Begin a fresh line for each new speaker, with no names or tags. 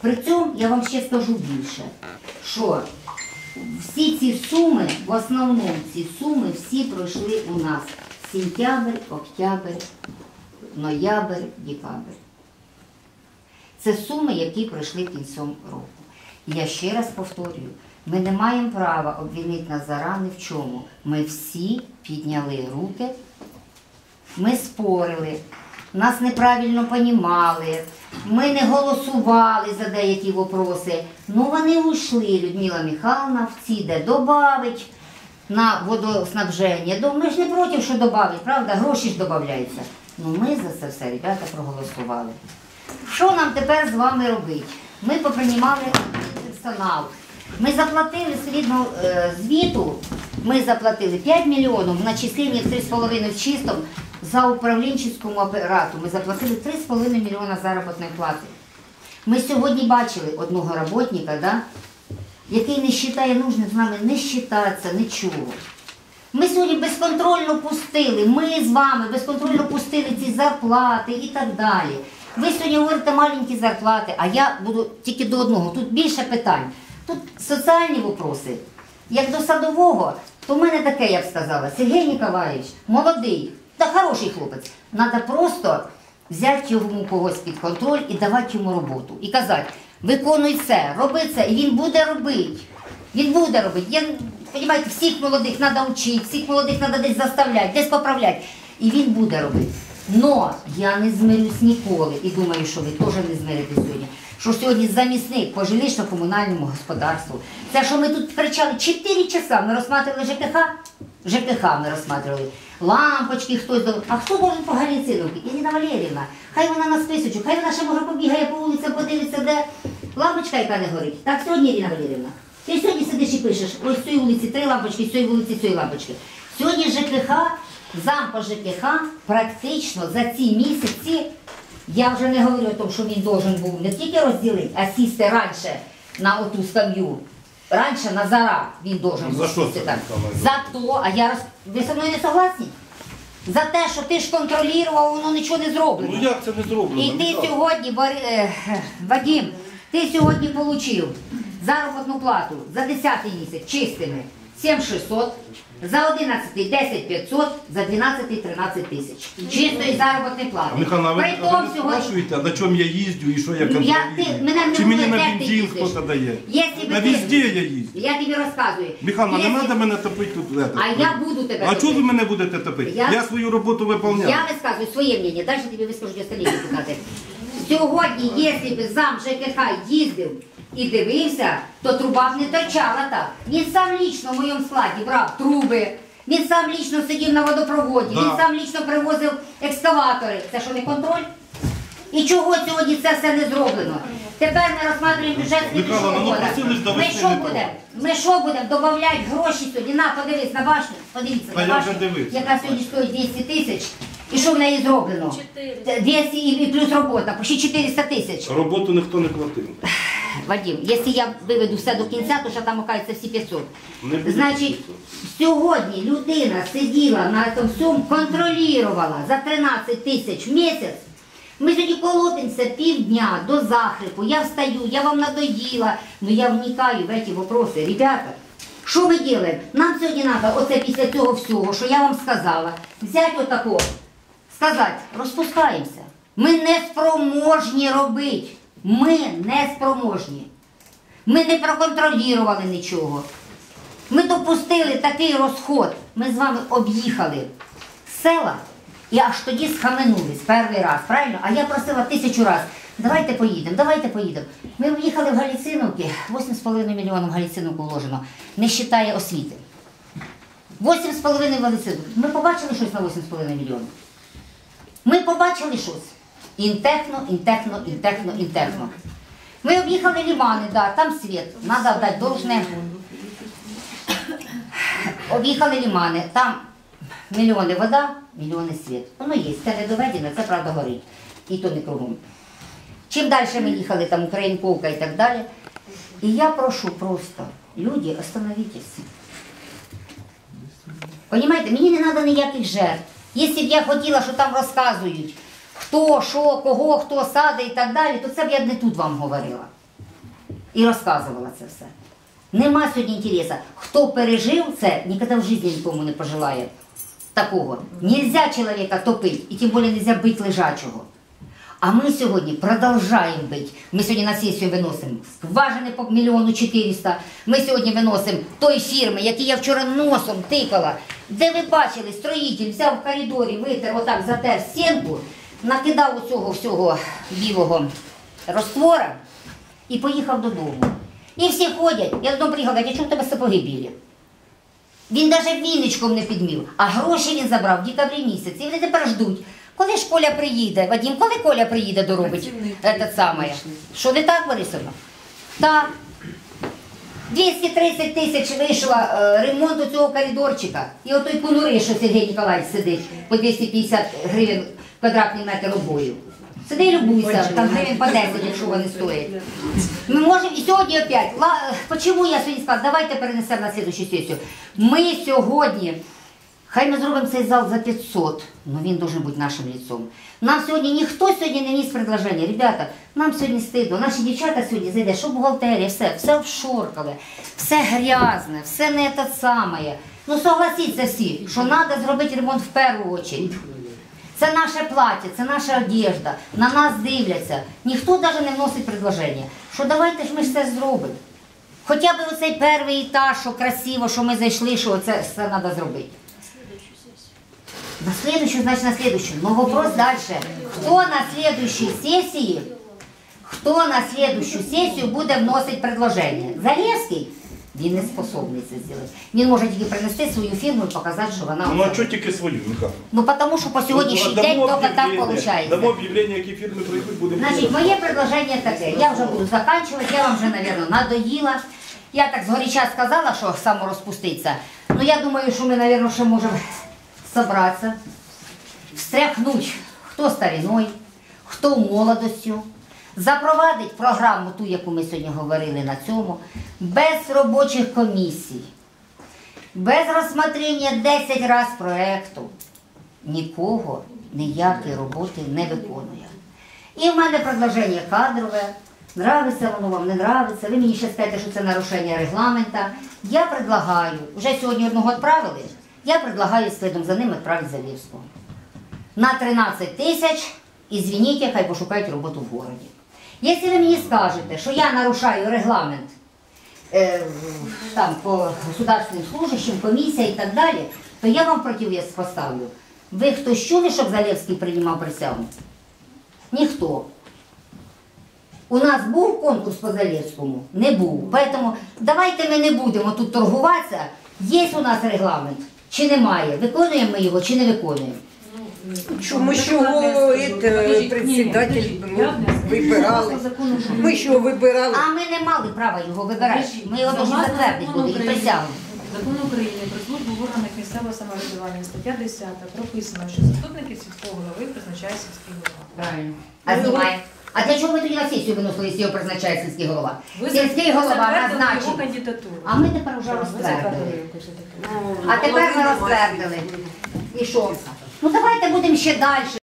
При цьому я вам ще скажу більше, що всі ці суми, в основному ці суми всі пройшли у нас сентябрь, октябрь, ноябрь, декабрь. Це суми, які пройшли кінцем року. Я ще раз повторюю, ми не маємо права обвинити Назара ні в чому. Ми всі підняли руки, ми спорили, нас неправильно понімали, ми не голосували за деякі вопроси. Ну вони ушли, Людмила Михайловна, в ці де добавить на водоснабження. Ми ж не проти, що додавить, правда? Гроші ж додаються. Ну ми за це все, ребята, проголосували. Що нам тепер з вами робити? Ми поприймали персонал. Ми заплатили згідно е, звіту, ми заплатили 5 мільйонів в начисленні 3,5 в чистому за управлінческому апарату. Ми заплатили 3,5 мільйона заробітної плати. Ми сьогодні бачили одного роботника, да, який не вважає нужним з нами не считатися, нічого. Ми сьогодні безконтрольно пустили, ми з вами безконтрольно пустили ці зарплати і так далі. Ви сьогодні говорите маленькі зарплати, а я буду тільки до одного. Тут більше питань. Тут соціальні вопроси. Як до садового, то в мене таке, я б сказала, Сергій Ніколаєвич, молодий, та хороший хлопець. Треба просто взяти йому когось під контроль і давати йому роботу. І казати, виконуй це, роби це, і він буде робити. Він буде робити. Я, розумієте, всіх молодих треба вчити, всіх молодих треба десь заставляти, десь поправляти. І він буде робити. Но я не змирюсь ніколи і думаю, що ви теж не змиритесь сьогодні. Що сьогодні замісник по жилищно-комунальному господарству. Це, що ми тут кричали 4 часа, ми розсматривали ЖКХ, ЖКХ ми розсматривали. Лампочки хтось дав. А хто должен по Галіциновці? Ірина Валерівна. Хай вона на списочок, хай вона ще може побігає по вулиці, подивиться, де лампочка, яка не горить. Так, сьогодні, Ірина Валерівна. Ти сьогодні сидиш і пишеш, ось цієї вулиці три лампочки, з цієї вулиці цієї лампочки. Сьогодні ЖКХ, зам по ЖКХ практично за ці місяці, я вже не говорю о тому, що він должен був не тільки розділити, а сісти раніше на оту скам'ю. Раніше на зара він должен
Ну, за що це,
так.
Михайло?
За то, а я роз... ви зі мною не согласні? За те, що ти ж контролював, воно нічого не зроблено.
Ну як це не зроблено?
І ти
Михайло?
сьогодні, Бори- е, Вадим, ти сьогодні отримав заробітну плату за 10 місяць чистими 7600, за 11 10 500, за 12 13 тисяч. Чистої заробітної плати.
Михайло, а ви,
При
а
тому
не
сьогодні...
спрашуєте, на чому я їздю і що я
Ну,
контролюю?
я- ти- мене не
Чи мені на
де ти
бензин
їздиш?
хтось дає?
Якщо би
На
ти-
везде я їздю.
Я тобі розказую.
Михайло, не
Якщо-
треба мене топити тут.
А я буду тебе
А чого ви мене будете топити?
Я-
Я, свою роботу виконую.
Я висказую своє мнение, далі тобі вискажуть остальні депутати. Сьогодні, якщо б зам ЖКХ їздив і дивився, то труба б не торчала так. Він сам лічно в моєму складі брав труби, він сам лічно сидів на водопроводі,
Да.
він сам лічно привозив екскаватори. Це що не контроль? І чого сьогодні це все не зроблено? Тепер ми розглядаємо бюджет
Михайло,
слідчого
ну, просили ж до
Ми
весни
що
не
будемо? Ми що будемо? Добавляти гроші сьогодні? На, подивись на башню, подивіться
Та
на
я
башню,
дивився.
яка сьогодні стоїть 200 тисяч. І що в неї зроблено? 200 і і плюс робота, почти 400 тисяч.
Роботу ніхто не платив.
Вадим, якщо я виведу все до кінця, то ще там окажеться всі 500. Значить, сьогодні людина сиділа на цьому всьому, контролювала за 13 тисяч в місяць. Ми сьогодні колотимося півдня до захрипу. Я встаю, я вам надоїла, але я вникаю в ці вопроси. Ребята, що ми робимо? Нам сьогодні треба, оце після цього всього, що я вам сказала, взяти отако, сказати, розпускаємося. Ми не спроможні робити. Ми не спроможні. Ми не проконтролювали нічого. Ми допустили такий розход. Ми з вами об'їхали села і аж тоді схаменулись перший раз, правильно? А я просила тисячу разів, давайте поїдемо, давайте поїдемо. Ми в'їхали в Галіциновки, 8,5 мільйонів в Галіциновку вложено, не вважає освіти. 8,5 в Галіциновку. Ми побачили щось на 8,5 мільйонів. Ми побачили щось. Інтехно, інтехно, інтехно, інтехно. Ми об'їхали лімани, да, там світ, треба дати должне. Об'їхали лімани, там мільйони вода, мільйони світ. Воно є, це не доведено, це правда горить. І то не кругом. Чим далі ми їхали, там Українковка і так далі. І я прошу просто, люди, остановитесь. Понимаєте, мені не треба ніяких жертв. Якщо б я хотіла, що там розказують, хто, що, кого, хто саде і так далі, то це б я б не тут вам говорила. і розказувала це все. Нема сьогодні інтересу. Хто пережив це, ніколи в житті нікому не пожелає такого. Нельзя чоловіка топити, і тим більше нельзя бити лежачого. А ми сьогодні продовжуємо бити. Ми сьогодні на сесію виносимо скважини по мільйону 400. Ми сьогодні виносимо той фірми, які я вчора носом тикала. Де ви бачили, строїтель взяв в коридорі, витер, отак затер стінку, накидав у цього всього білого розтвора і поїхав додому. І всі ходять. Я додому приїхала, кажуть, чому в тебе сапоги білі? Він навіть віничком не підмів, а гроші він забрав в декабрі місяці. І вони тепер ждуть. Коли ж Коля приїде? Вадим, коли Коля приїде доробить це саме? Що не так, Борисовна? Так. 230 тисяч вийшло е, ремонту цього коридорчика. І отой понурий, що Сергій Ніколаївич сидить по 250 гривень квадратний метр обою. Сиди і любуйся, там гривень по 10, якщо вони стоять. Ми можемо і сьогодні опять. Ла- Почему я сьогодні сказала, давайте перенесемо на слідчу сесію. Ми сьогодні, хай ми зробимо цей зал за 500, але він должен бути нашим лицом. Нам сьогодні ніхто сьогодні не вніс предложення. Ребята, нам сьогодні стидно. Наші дівчата сьогодні зайде, що бухгалтерія, все, все обшоркали, все грязне, все не те саме. Ну согласіться всі, що треба зробити ремонт в першу чергу. Це наше плаття, це наша одежда, на нас дивляться. Ніхто навіть не вносить предложення, що давайте ж ми ж це зробимо. Хоча б оцей перший етаж, що красиво, що ми зайшли, що це все треба зробити. На следующую, значит, на следующую. Но вопрос дальше. Кто на следующей сессии, кто на следующую сессию буде вносити предложення? Залєвський? Він не способний це зробити. Він може тільки принести свою фірму і показати, що вона...
Ну а чого тільки свою, Михайло?
Ну, потому що по сьогоднішній день тільки так виходить.
Дамо об'явлення, які фірми прийдуть, будемо.
Значить, моє предложення таке. Я вже буду заканчувати, я вам вже, мабуть, надоїла. Я так згоряча сказала, що саморозпуститься. Ну, я думаю, що ми, мабуть, ще можемо зібратися, встряхнути, хто стариною, хто молодостю, запровадити програму, ту, яку ми сьогодні говорили на цьому, без робочих комісій, без розсмотрення 10 разів проєкту. Нікого ніякої роботи не виконує. І в мене предложення кадрове. Нравиться воно вам, не нравиться. Ви мені ще скажете, що це нарушення регламента. Я предлагаю, вже сьогодні одного відправили, я предлагаю слідом за ним відправити Залівського. На 13 тисяч, і звініть, хай пошукають роботу в городі. Якщо ви мені скажете, що я нарушаю регламент е, там, по государственним служащим, комісія і так далі, то я вам противес поставлю. Ви хтось чули, щоб Залєвський приймав присягу? Ніхто. У нас був конкурс по Залєвському? Не був. Поэтому давайте ми не будемо тут торгуватися. Є у нас регламент чи немає? Виконуємо ми його чи не виконуємо?
Чому ж його е, председатель ну, вибирали? Ми його вибирали.
А ми не мали права його вибирати. Ми його
Согласно
затвердити були і присягу.
Закон України про службу в органах місцевого самоврядування, стаття 10, прописано, що заступники сільського голови призначає сільський голова.
Правильно. А знімає. А для чого ви тоді на сесію виносили, якщо його призначає сільський голова?
Ви
Сільський голова назначив.
кандидатуру.
А ми тепер вже розтвердили. А тепер ми розтвердили. І що? Ну давайте будемо ще далі.